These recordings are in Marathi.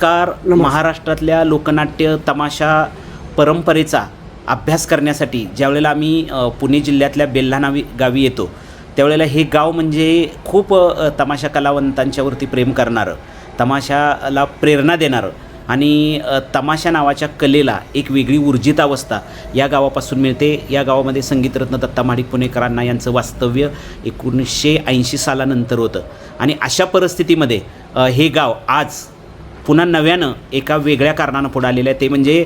नमस्कार. महाराष्ट्रातल्या लोकनाट्य तमाशा परंपरेचा अभ्यास करण्यासाठी ज्यावेळेला आम्ही पुणे जिल्ह्यातल्या बेल्हा नावी गावी येतो त्यावेळेला हे गाव म्हणजे खूप तमाशा कलावंतांच्यावरती प्रेम करणारं तमाशाला प्रेरणा देणारं आणि तमाशा नावाच्या कलेला एक वेगळी ऊर्जित अवस्था या गावापासून मिळते. या गावामध्ये संगीतरत्न दत्ता माडिक पुणेकरांना यांचं वास्तव्य एकोणीसशे ऐंशी सालानंतर होतं आणि अशा परिस्थितीमध्ये हे गाव आज पुन्हा नव्यानं एका वेगळ्या कारणानं पुढे आलेलं आहे. ते म्हणजे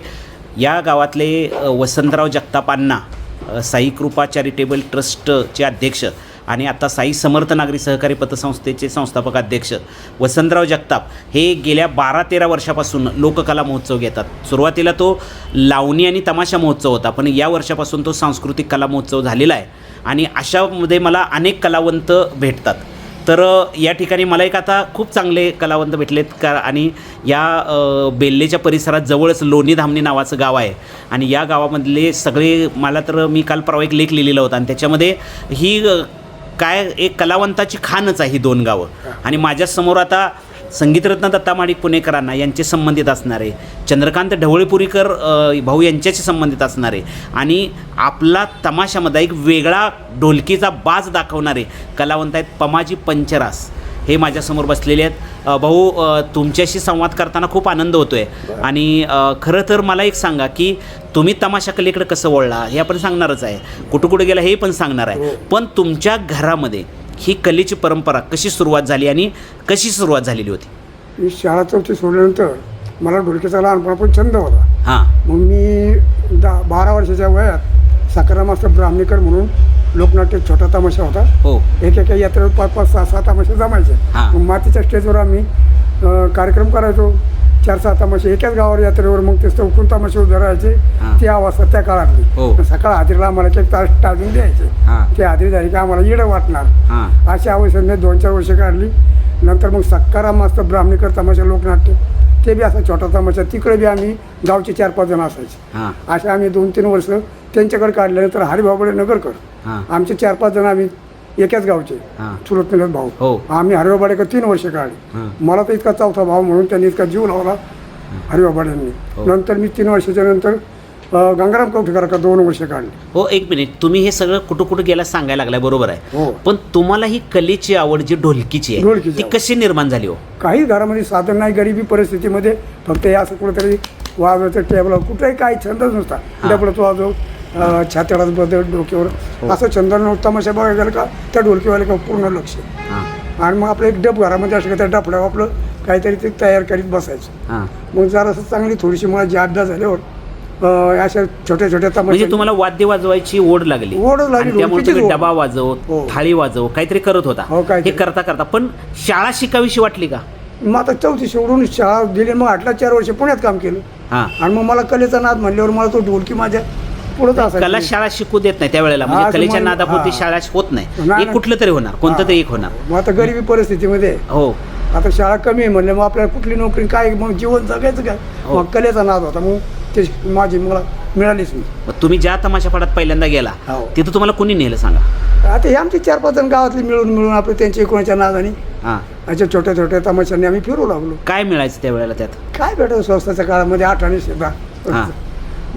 या गावातले वसंतराव जगतापांना साई कृपा चॅरिटेबल ट्रस्टचे अध्यक्ष आणि आता साई समर्थ नागरी सहकारी पतसंस्थेचे संस्थापक अध्यक्ष वसंतराव जगताप हे गेल्या बारा तेरा वर्षापासून लोककला महोत्सव घेतात. सुरुवातीला तो लावणी आणि तमाशा महोत्सव होता पण या वर्षापासून तो सांस्कृतिक कला महोत्सव झालेला आहे. आणि अशामध्ये मला अनेक कलावंत भेटतात. तर या ठिकाणी मला एक आता खूप चांगले कलावंत भेटलेत का आणि या बेल्लेच्या परिसरात जवळच लोणी धामणी नावाचं गाव आहे. आणि या गावामधले सगळे मला तर मी काल परवा एक लेख लिहिलेला होता आणि त्याच्यामध्ये ही काय एक कलावंताची खानच आहे ही दोन गावं. आणि माझ्यासमोर आता संगीतरत्न दत्ता माडिक पुणेकरांना यांचे संबंधित असणारे चंद्रकांत ढवळेपुरीकर भाऊ यांच्याशी संबंधित असणारे आणि आपला तमाशामध्ये एक वेगळा ढोलकीचा बाज दाखवणारे कलावंत आहेत पमाजी पंचरास. हे माझ्यासमोर बसलेले आहेत. भाऊ तुमच्याशी संवाद करताना खूप आनंद होतो आहे आणि खरं तर मला एक सांगा की तुम्ही तमाशा कलेकडे कसं वळला हे आपण सांगणारच आहे. कुठं कुठं गेला हे पण सांगणार आहे. पण तुमच्या घरामध्ये ही कलेची परंपरा कशी सुरुवात झाली आणि कशी सुरुवात झालेली होती? मी शाळा चौथी सोडल्यानंतर मला ढोलकीचा लहानपणापासून छंद होता. हां. मग मी दहा बारा वर्षाच्या वयात साखरा मास्तर ब्राह्मणीकर म्हणून लोकनाट्य छोटा तमाशा होता. हो. एक एका यात्रेवर पाच पाच सहा सहा तमाशे जमायचे. हा. मग मातीच्या स्टेजवर आम्ही अं, कार्यक्रम करायचो. चार सहा तमाशे एकाच गावावर यात्रेवर मग ते चौकून तमाशे उभे राहायचे. ती अवस्था त्या काळातली. हो. सकाळ हाजरीला आम्हाला एक तास टाळून द्यायचे. ते हाजरी झाली की आम्हाला येडं वाटणार. अशा अवस्थेने दोन चार वर्ष काढली. नंतर मग सक्काराम मास्तर ब्राह्मणीकर तमाशा लोकनाट्य. ते बी असा छोटा तमाशा. तिकडे बी आम्ही गावचे चार पाच जण असायचे. असे आम्ही दोन तीन वर्ष त्यांच्याकडे काढल्यानंतर हरिभाऊकडे नगरकर. आमचे चार पाच जण आम्ही एकाच गावचे हां. चुलत मिळत भाऊ. हो. आम्ही हरिबाबाडेकडे तीन वर्ष काढली. हां. मला तर इतका चौथा भाऊ म्हणून त्यांनी इतका जीव लावला हरिबाबाड्यांनी हो. नंतर मी तीन वर्षाच्या नंतर अं, गंगाराम कवठेकरका दोन वर्ष काढली. हो एक मिनिट. तुम्ही हे सगळं कुठं कुठं गेला सांगायला लागलाय बरोबर आहे. हो. पण तुम्हाला ही कलेची आवड जी ढोलकीची आहे ढोलकीची ती आवड. कशी निर्माण झाली हो? काही घरामध्ये साधन नाही गरिबी परिस्थितीमध्ये फक्त हे असं कुठेतरी वाजवायचं टेबल कुठेही काही छंदच नसता डबलच वाजव अं, छात्यालाच बदल डोक्यावर. असं छंद नव्हता तमाशा बघायला गेलं का त्या ढोलकीवाले का पूर्ण लक्ष. हां. आणि मग आपलं एक डब घरामध्ये असलं का त्या डफड्यावर आपलं काहीतरी ते तयार करीत बसायचं. हां. मग जरासं चांगली थोडीशी मला जी अभ्यास झाल्यावर अशा छोट्या छोट्या म्हणजे तुम्हाला वाद्य वाजवायची ओढ लागली. ओढच लागली, त्यामुळे तुम्ही ओढ. डबा वाजव हो. थाळी वाजव काहीतरी करत होता. हो. हे करता करता. पण शाळा शिकावीशी वाटली का? मग आता चौथी सोडून शाळा दिली मग आठला चार वर्ष पुण्यात काम केलं. हां. आणि मग मला कलेचा नाद म्हणल्यावर मला तो ढोलकी माझ्या पुढंच कला शाळा शिकू देत नाही त्यावेळेला. हा, म्हणजे कलेच्या नादापोटी हा. शाळा होत नाही. नाही, एक. कुठलं तरी होणार कोणतं तरी एक होणार. मग आता गरिबी परिस्थितीमध्ये हो. आता शाळा कमी आहे म्हणलं मग आपल्याला कुठली नोकरी काय मग जीवन जगायचं काय? हो. मग कलेचा नाद होता. मग ते माझी मला मिळालीच नाही. मग तुम्ही ज्या तमाशापाडात पहिल्यांदा गेला हो. तिथं तुम्हाला कोणी नेलं सांगा? आता हे आमचे चार पाच जण गावातले मिळून मिळून आपले त्यांच्या कोणाच्या नादाने हां. अशा छोट्या छोट्या तमाशांनी आम्ही फिरू लागलो. काय मिळायचं त्यावेळेला त्यात? काय भेटत स्वस्ताच्या काळामध्ये आठ आणि हां.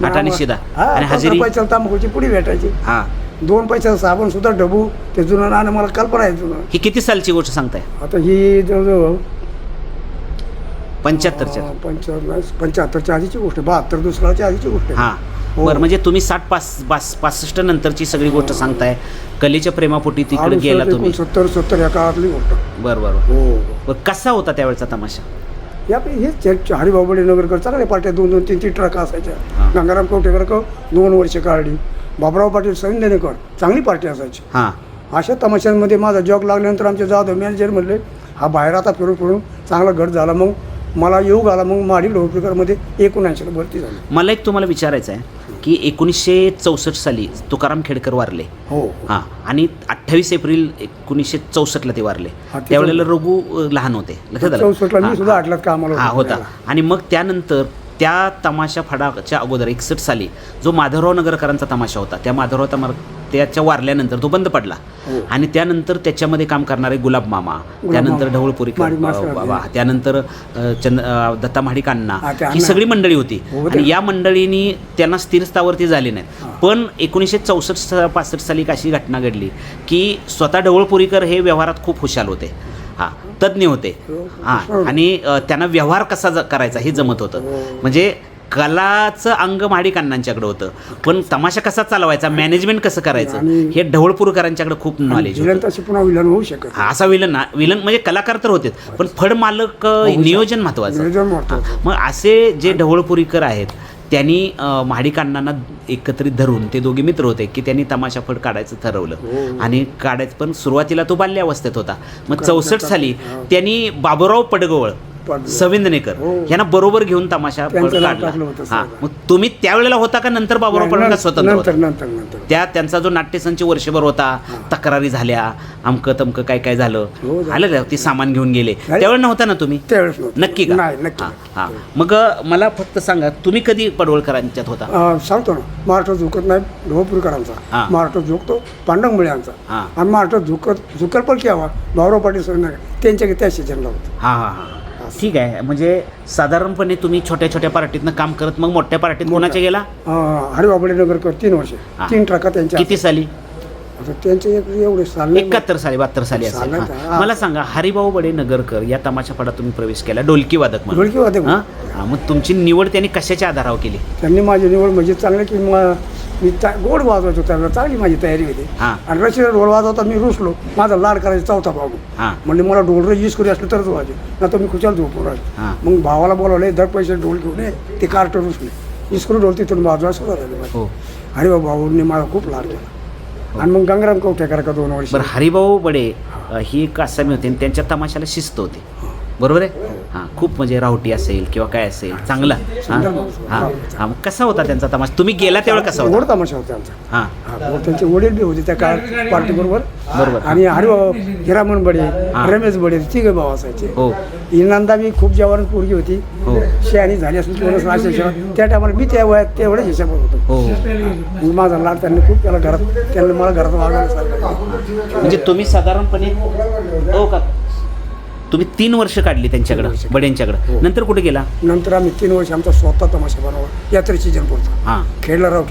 आठ आणि शिदा हा आणि पंधरा हजेरी? पैशाला तांबाखूची पुडी भेटायची. हां. दोन पैशाचा साबण सुद्धा डबू ते जुनं नाणं मला कल्पना आहे जुनं. ही किती सालची गोष्ट सांगताय? आता ही जवळजवळ पंच्याहत्तरच्या पंच्याण्णव पंच्याहत्तरच्या आधीची गोष्ट आहे. बहात्तर दुसऱ्याच्या आधीची गोष्ट आहे. हां. हो. बरं म्हणजे तुम्ही साठ पास पास पासष्ट नंतरची सगळी गोष्ट सांगताय. कलेच्या प्रेमापोटी तिकडे गेला तुम्ही. एकोणसत्तर सत्तर या काळातली गोष्ट. बरं बरं. हो. बरं कसा होता त्यावेळेचा तमाशा? या हेच हरिबाबडे नगरकर चांगल्या पार्ट्या दोन दोन तीन तीन ट्रक असायच्या. गंगाराम कवटेकर क दोन वर्ष काढली. बाबराव पाटील संदेनेकर चांगली पार्टी असायची. हां. अशा तमाशांमध्ये माझा जॉब लागल्यानंतर आमचे जाधव मॅनेजर म्हणले हा बाहेर आता फिरून फिरून चांगला घट झाला मग मला येऊ घाला मग. माडी ढोपळकरमध्ये एकोणऐंशीला भरती झाली. मला एक तुम्हाला विचारायचं आहे की एकोणीसशे चौसष्ट साली तुकाराम खेडकर वारले. हो. हां. आणि अठ्ठावीस एप्रिल एकोणीसशे चौसष्टला ते वारले. त्यावेळेला रघु लहान होते. लक्षात आलं? होतो. आणि मग त्यानंतर त्या तमाशा फडाच्या अगोदर एकसष्ट साली जो माधवराव नगरकरांचा तमाशा होता त्या माधवराव तमार त्याच्या वारल्यानंतर तो बंद पडला. हो. आणि त्यानंतर त्याच्यामध्ये काम करणारे गुलाब मामा त्यानंतर अ, बाबा त्यानंतर चंद दत्ता महाडिक अण्णा हा. सगळी मंडळी होती. हो, आणि या मंडळींनी त्यांना स्थिर स्थावरती झाली नाहीत. पण एकोणीसशे चौसष्ट पासष्ट साली एक अशी घटना घडली की स्वतः ढवळपुरीकर हे व्यवहारात खूप हुशार होते. हां तज्ज्ञ होते. हां आणि त्यांना व्यवहार कसा ज- करायचा हे जमत होतं. म्हणजे कलाचं अंग महाडिक अण्णांच्याकडे होतं. पण तमाशा कसा चालवायचा मॅनेजमेंट कसं करायचं हे ढवळपुरकरांच्याकडे खूप नॉलेज होतं. विलन होऊ शकत हा, असा विलन विलन म्हणजे कलाकार तर होतेच पण फड मालक नियोजन महत्वाचं. हा, मग असे जे ढवळपुरीकर आहेत त्यांनी अ, महाडिक अण्णांना एकत्रित धरून ते दोघे मित्र होते की त्यांनी तमाशा फड काढायचं ठरवलं. आणि काढायचं पण सुरुवातीला तो बाल्यावस्थेत होता. मग चौसष्ट साली त्यांनी बाबुराव पडगवळ. सविंदनेकर हो. यांना बरोबर घेऊन तमाशा काढला. हा. मग तुम्ही त्यावेळेला होता का नंतर बाबुराव पडगळ स्वतंत्र त्या त्यांचा जो नाट्यसंच वर्षभर होता तक्रारी झाल्या अमकं तमकं काय काय झालं? हो, झालं. आलं का? ते सामान घेऊन गेले. त्यावेळेला नव्हता ना तुम्ही. नक्की का? हां. मग मला फक्त सांगा तुम्ही कधी पडवळकरांच्यात होता? सांगतो ना. महाराष्ट्र झुकत नाही. ढोपूरकरांचा महाराष्ट्र झुकतो पांडंगमुळ्यांचा हा. आणि महाराष्ट्र झुकत झुकल पण केव्हा भाऊराव पाटील सर त्यांच्या त्या सीजनला होतं. हां हां हां. ठीक आहे. म्हणजे साधारणपणे तुम्ही छोट्या छोट्या पार्टीतनं काम करत मग मोठ्या पार्टीत कोणाच्या गेला? अं, हरिबाबडे नगरकर तीन वर्ष. हा. तीन ट्रका त्यांच्या किती साली? आता त्यांचे एक एवढे साल. एकाहत्तर साली बहात्तर साली असेल. हां. मला सांगा हरिभाऊ बडे नगरकर या तमाशा फडात तुम्ही प्रवेश केला. डोलकी वादक म्हणून. ढोलकी वादक. हां? हां, मग तुमची निवड त्यांनी कशाच्या आधारावर केली? त्यांनी माझी निवड म्हणजे चांगलं की म- मी चा- गोड वाजवायचो त्यावेळेला चांगली माझी तयारी होती. हां. आणि रशीला ढोल वाजवता मी रुसलो. माझा लाड करायचा चौथा भाऊ. हां. म्हणजे मला ढोल यूज करी असलं तरच वाजे ना तर मी खुशाल झोपून राहील. हां. मग भावाला बोलावले दर पैसे ढोल घेऊन ये. ते कार्ट रुसले. इस्कूल ढोल तिथून वाजवा सुरू झाले माझे हो. अरे बा भाऊंनी मला खूप लाड केला. आणि मग गंगाराम कवठेकर का दोन वर्ष? बरं हरिभाऊ बडे अ, ही एक आसामी होते आणि त्यांच्या तमाशाला शिस्त होती. बरोबर आहे? हां खूप म्हणजे रावटी असेल किंवा काय असेल चांगला. हां हां हां मग कसा होता त्यांचा तमाशा? तुम्ही गेला त्यावेळेला कसा होता? गोड तमाशा होता आमचा. हां. हा, त्यांचे वडील बी होते त्या काळात पार्टी बरोबर. बरोबर. आणि हरिभाऊ हिरामन बडे हा. रमेश बडे तिघे भाऊ असायचे. हो. ही नंदा बी खूप जेवण पोरगी होती. हो. शहाणी झाली असेल थोडंसं अशा त्या टायमाला मी त्या वयात तेवढ्याच हिशोबात होतो. हो. हो मग माझा लाड त्यांनी खूप केला घरात त्यांनी मला घरात वागायला सांगितलं म्हणजे तुम्ही साधारणपणे हो का? तुम्ही तीन वर्ष काढली त्यांच्याकडं बड्यांच्याकडं हो. नंतर कुठे गेला? नंतर आम्ही तीन वर्ष आमचा स्वतः तमाशा बनवला. यात्रेची जनपूरचा हां. खेळला राव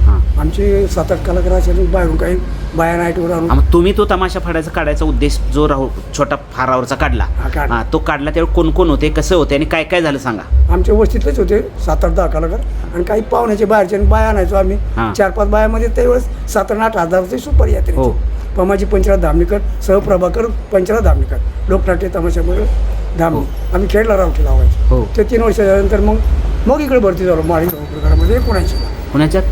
हां. आमची सात आठ कलाकार असेल बाहेरून काही बाया नाईटवर आणून मग तुम्ही तो तमाशा फाडायचा काढायचा उद्देश जो राहू छोटा फारावरचा काढला. हा, काढला. हा तो काढला त्यावेळी कोण कोण होते? कसं होते? आणि काय काय झालं सांगा. आमच्या वस्तीतलेच होते सात आठ दहा कलाकार. आणि काही पाहुण्याचे बाहेरचे आणि बाया आणायचो आम्ही. हां. चार पाच बायामध्ये त्यावेळेस सात आणि आठ हजारचे सुपर यात्रे हो. पमाजी पंचराज धामणीकर सहप्रभाकर पंचराज धामणीकर. लोकनाट्य तमाशामध्ये धामणी. आम्ही खेळला राव हो. लावायचो. ते तीन वर्षानंतर मग मग इकडे भरती झालो माळी ढोलपूरकरामध्ये एकोणऐंशीला पुण्याच्यात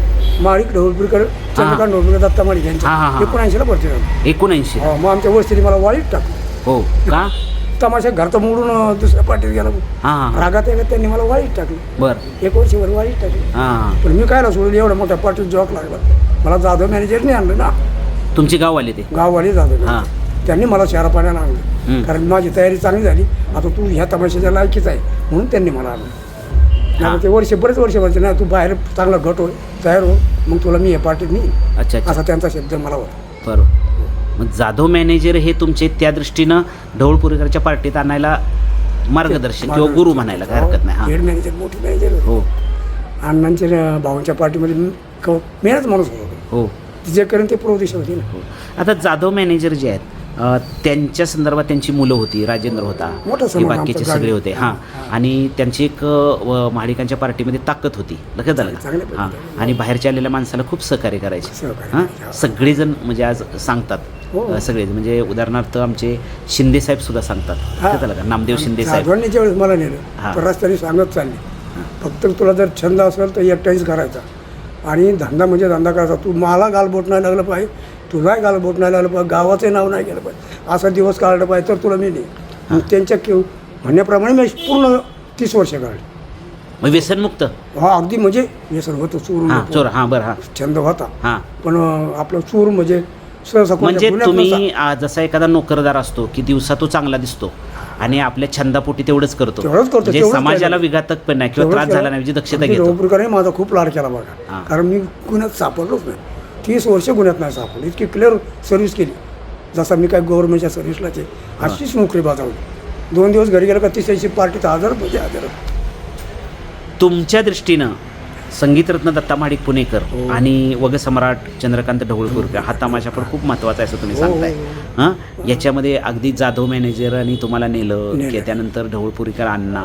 माळीक ढोलपूरकर चंद्रकांत ढोलपूरकर दत्ता माळी हां, हां, यांच्या हां. एकोणऐंशीला भरती झालो. एकोणऐंशी. हो, मग आमच्या वस्तीने मला वाळीत टाकलं. हो का? तमाशा घरचं मोडून दुसऱ्या पार्टीत गेला. हां हां. रागात येत त्यांनी मला वाळीत टाकलं. बर. एक वर्षभर वाळीत टाकलं. हां पण मी कायला सोडलं? एवढ्या मोठ्या पार्टीत जॉब लागला. मला जाधव मॅनेजरने आणलं ना. तुमचे गाव आले ते? गाववाले जाधव हां. त्यांनी मला शहरा पाण्याला आणलं हं. कारण माझी तयारी चांगली झाली. आता तू ह्या तमाशाच्या लायकीच आहे म्हणून त्यांनी मला आणलं. हां. नाही ते वर्ष बरेच वर्ष म्हणते ना तू बाहेर चांगला घट हो तयार हो मग तुला मी या पार्टीत नेईन. अच्छा अच्छा. असा त्यांचा शब्द मला होता. बरोबर. मग जाधव मॅनेजर हे तुमचे त्या दृष्टीनं ढवळपुरीकरच्या पार्टीत आणायला मार्गदर्शन किंवा गुरु म्हणायला काय हरकत नाही हां. हेड मॅनेजर मोठी मॅनेजर हो. अण्णांच्या भावांच्या पार्टीमध्ये मी क- मेहनत माणूस होतो हो. जे करेन ते पूर्व दिशा होती ना हो. आता जाधव मॅनेजर जे आहेत अ, त्यांच्या संदर्भात त्यांची मुलं होती राजेंद्र होता. मोठा हे समूह बाकीचे आमचा सगळे गावी. होते. हां. आणि त्यांची एक अ, व- महाडिकांच्या पार्टीमध्ये ताकद होती. लक्षात का? चांगल्या हां. आणि बाहेरच्या आलेल्या माणसाला खूप सहकार्य करायचे. सहकार्य हां. करायचे. सगळेजण म्हणजे आज सांगतात. हो. अ, सगळे म्हणजे उदाहरणार्थ आमचे शिंदे साहेब सुद्धा सांगतात. लक्षात आलं का? नामदेव शिंदे साहेब. ज्यावेळेस मला हा. नेलं रस्त्याने सांगत चालली. फक्त तुला जर छंद असेल तर एकटाईच करायचा. आणि धंदा म्हणजे धंदा करायचा तू मला गालबोट नाही लागलं पाहिजे. तुलाही गालबोट नाही लागलं पाहिजे. गावाचं नाव नाही गेलं पाहिजे. असा दिवस काढलं पाहिजे तर तुला मी नाही त्यांच्या किंवा म्हणण्याप्रमाणे मी पूर्ण तीस वर्ष काढली. मग व्यसनमुक्त? हा अगदी म्हणजे व्यसन होतं चूर हां चोर हां बरं हां. छंद होता. हां. पण आपलं चूर म्हणजे सहसा कोणत्या म्हणजे गुन्ह्यात. तुम्ही आ, जसा एखादा नोकरदार असतो की दिवसा तो चांगला दिसतो. आणि आपल्या छंदापोटी तेवढंच करतो. तेवढंच करतो, म्हणजे तेवढंच समाजाला केलं. विघातक पण नाही किंवा त्रास झाला नाही याची दक्षता घेतो. माझा खूप लाड केला हां. बघा कारण मी गुन्ह्यात सापडलोच नाही. तीस वर्ष गुन्ह्यात नाही सापडलो. इतकी क्लिअर सर्व्हिस केली. जसा मी काय गव्हर्नमेंटच्या सर्व्हिसलाचे अशीच नोकरी बजावली. दोन दिवस घरी गेलं का तिसऱ्याची पार्टीत हजर म्हणजे हजर तुमच्या दृष्टीनं संगीतरत्न दत्ता महाडिक पुणेकर हो. आणि वगसम्राट चंद्रकांत ढवळपूरकर हा तमाशा पण खूप महत्त्वाचा आहे असं तुम्ही हो, सांगताय. हो, हां. याच्यामध्ये अगदी जाधव मॅनेजर आणि तुम्हाला नेलं. की त्यानंतर ढवळपुरीकर अण्णा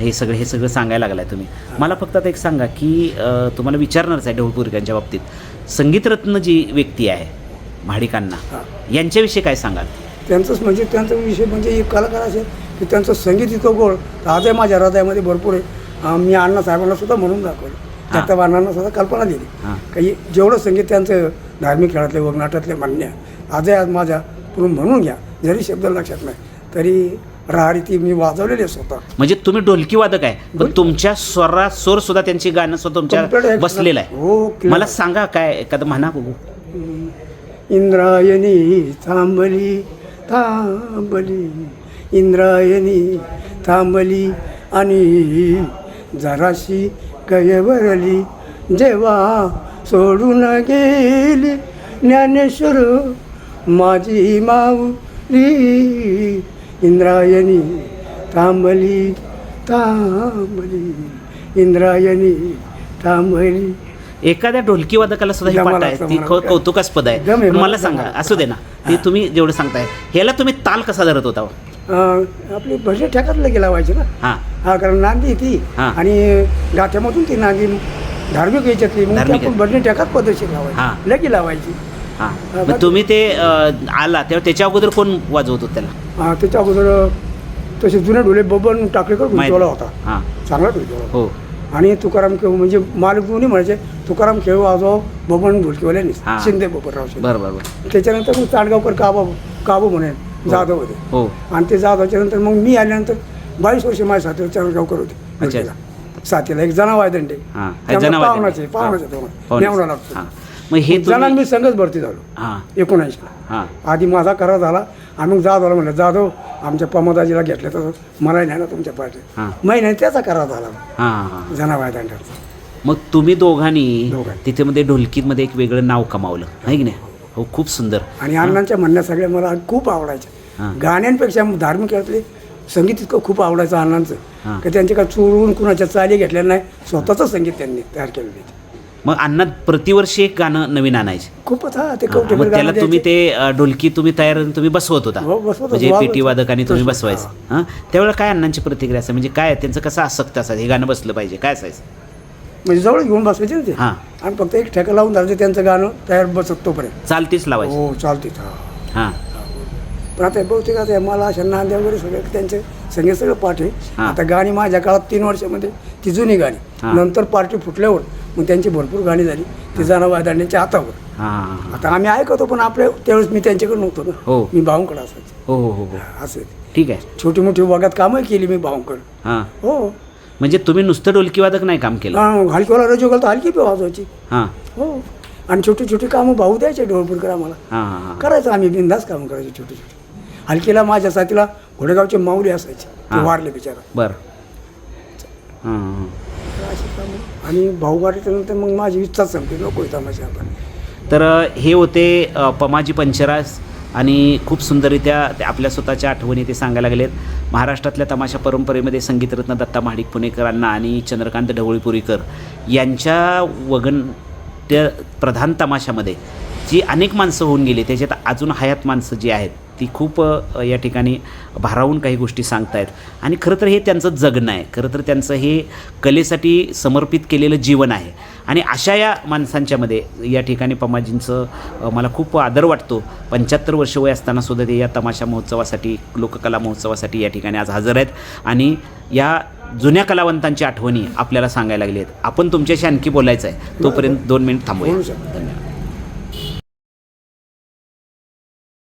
हे सगळं हे सगळं सांगायला लागलाय तुम्ही. मला फक्त आता एक सांगा की तुम्हाला विचारणारच आहे ढवळपुरीकरांच्या बाबतीत. संगीतरत्न जी व्यक्ती आहे महाडिकांना. यांच्याविषयी काय सांगाल? त्यांचंच म्हणजे त्यांचा विषय म्हणजे एक कलाकार असेल की त्यांचं संगीत इतकं गोड आजही माझ्या हृदयामध्ये भरपूर आहे. मी अण्णा साहेबांना सुद्धा म्हणून दाखवलं. हां. अण्णांना सुद्धा कल्पना दिली हां. काही जेवढं संगीत त्यांचं धार्मिक खेळातले वगनाटातले मान्य आहे. आजही आज माझ्या तुम्ही म्हणून घ्या जरी शब्द लक्षात नाही तरी राहाडी ती मी वाजवलेली स्वतः म्हणजे तुम्ही ढोलकी वादक आहे पण तुमच्या स्वरा स्वर सुद्धा त्यांची गाणं सुद्धा तुमच्या. बसलेलं हो, आहे clear. मला सांगा काय एखादं म्हणा बघू इंद्रायणी थांबली थांबली इंद्रायणी थांबली आणि जराशी गयवरली जेव्हा सोडून गेली ज्ञानेश्वर माझी माऊली इंद्रायणी थांबली थांबली. इंद्रायणी थांबली. एखाद्या ढोलकी वादकाला सुद्धा हे पाठ आहे. ती कौतुकास्पद आहे. मला सांगा. असू दे ना. ते तुम्ही जेवढं सांगताय ह्याला तुम्ही ताल कसा धरत होता? हो? आपली भजे ठेकात लगे लावायची ना हां. हा कारण नांदी ती. हा. आणि गाठ्यामधून ती नांदी धार्मिक याच्यातली. मग ती धार्मिक आपण भजनी ठेकात पद्धतशीर हा. लावायची लगी लावायची. हां. मग तुम्ही ते अं, आला तेव्हा त्याच्या अगोदर कोण वाजवत होत त्याला? हा, त्याच्या अगोदर तसे जुने डोले बबन टाकलेकर माहिती. गुंतवला होता. हां. चांगला गुंतवला हो. आणि तुकाराम खेळ म्हणजे मालिक दोन्ही म्हणायचे तुकाराम खेळ वाजव बबन ढोलकीवाल्यानी हा. शिंदे बबनराव शिंदे. बरं बरं बरं. त्याच्यानंतर मग चांडगावकर काबा काबू म्हणे. जाधव होते हो. आणि ते जाधवच्या नंतर मग मी आल्यानंतर बावीस वर्ष माझ्या साथीला चांडगावकर होते. अच्छा. साथीला एक जनाव आहे दंडे हां. जनावर आहे पाहुणाचे. पाहुणाचे हां. लागतो. हां. मग हे तुम्ही मी संघच भरती झालो. हां. एकोणऐंशीला. हां. आधी माझा करार झाला आणि मग जाधवला म्हणलं जाधव आमच्या प्रमोदाजीला घेतलं तर मला नाही ना तुमच्या पार्टीत. हां. महिन्याने त्याचा करार झाला. हां हां मग तुम्ही दोघांनी दोघांनी. तिथे मध्ये ढोलकीमध्ये एक वेगळं नाव कमावलं. आहे की नाही? हो खूप सुंदर. आणि अण्णांच्या म्हणण्या सगळ्या मला खूप आवडायच्या. गाण्यांपेक्षा धार्मिक यातले संगीत इतकं खूप आवडायचं अण्णांचं. की त्यांचे काय चोरून कुणाच्या चाली घेतल्या नाही स्वतःचं संगीत त्यांनी तयार केलेलं. मग अण्णा प्रतिवर्षी एक गाणं नवीन आणायचे. खूपच हा ते त्याला तुम्ही. ते ढोलकी तुम्ही तयार तुम्ही बसवत होता. हो. म्हणजे पेटी वादकाने तुम्ही. बसवायचं. हां? त्यावेळेला काय अण्णांची प्रतिक्रिया असते म्हणजे काय त्यांचं कसं आसक्त असायचं? हे गाणं बसलं पाहिजे. काय असायचं? म्हणजे जवळ घेऊन बसायचे ना ते. हां. आणि फक्त एक ठेका लावून जायचं त्यांचं गाणं तयार बसत तोपर्यंत. चालतीच लावायचं. हो चालते हा. हां. पण आता बहुतेक आता मला अशा नांद्या वगैरे सगळे त्यांचे संगीत सगळं पाठ आहे. आता गाणी माझ्या काळात तीन वर्षामध्ये ती जुनी गाणी. नंतर पार्टी फुटल्यावर मग त्यांची भरपूर गाणी झाली. ती जाणं दांड्यांच्या हातावर आता आम्ही ऐकतो पण आपल्या त्यावेळेस मी त्यांच्याकडे नव्हतो ना. हो. मी भाऊंकडे असायचो. हो हो हो हो. असं ठीक आहे. छोटी मोठी वागात कामं केली मी भाऊंकडे. हां. हो. म्हणजे तुम्ही नुसतं ढोलकी वादक नाही काम केलं? हा, हलकीवाला रजो घालतो हलकी पे वाजवायची. हां. हो. आणि छोटी छोटी कामं भाऊ द्यायचे ढोलपूरकर आम्हाला हां हां हां. करायचं आम्ही बिंदास कामं करायचे छोटी छोटी. हलकीला माझ्या साथीला घोडेगावचे माऊली असायचे. वारले बिचारा. बरं. आणि भाऊ वारीच्या नंतर मग माझी इच्छाच संपली. नको आपण. तर हे होते पमाजी पंचरास आणि खूप सुंदररित्या ते आपल्या स्वतःच्या आठवणी ते सांगायला गेलेत महाराष्ट्रातल्या तमाशा परंपरेमध्ये संगीतरत्न दत्ता महाडिक पुणेकरांना आणि चंद्रकांत ढवळीपुरीकर यांच्या वगन त्या प्रधान तमाशामध्ये जी अनेक माणसं होऊन गेली त्याच्यात अजून हयात माणसं जी आहेत ती खूप या ठिकाणी भारावून काही गोष्टी सांगतायत. आणि खरं तर हे त्यांचं जगणं आहे. खरं तर त्यांचं हे कलेसाठी समर्पित केलेलं जीवन आहे. आणि अशा या माणसांच्यामध्ये या ठिकाणी पमाजींचं मला खूप आदर वाटतो. पंच्याहत्तर वर्ष वय असताना सुद्धा ते या तमाशा महोत्सवासाठी लोककला महोत्सवासाठी या ठिकाणी आज हजर आहेत. आणि या जुन्या कलावंतांची आठवणी आपल्याला सांगायला लागली आहेत. आपण तुमच्याशी आणखी बोलायचं आहे तोपर्यंत दोन मिनिट थांबूया. धन्यवाद.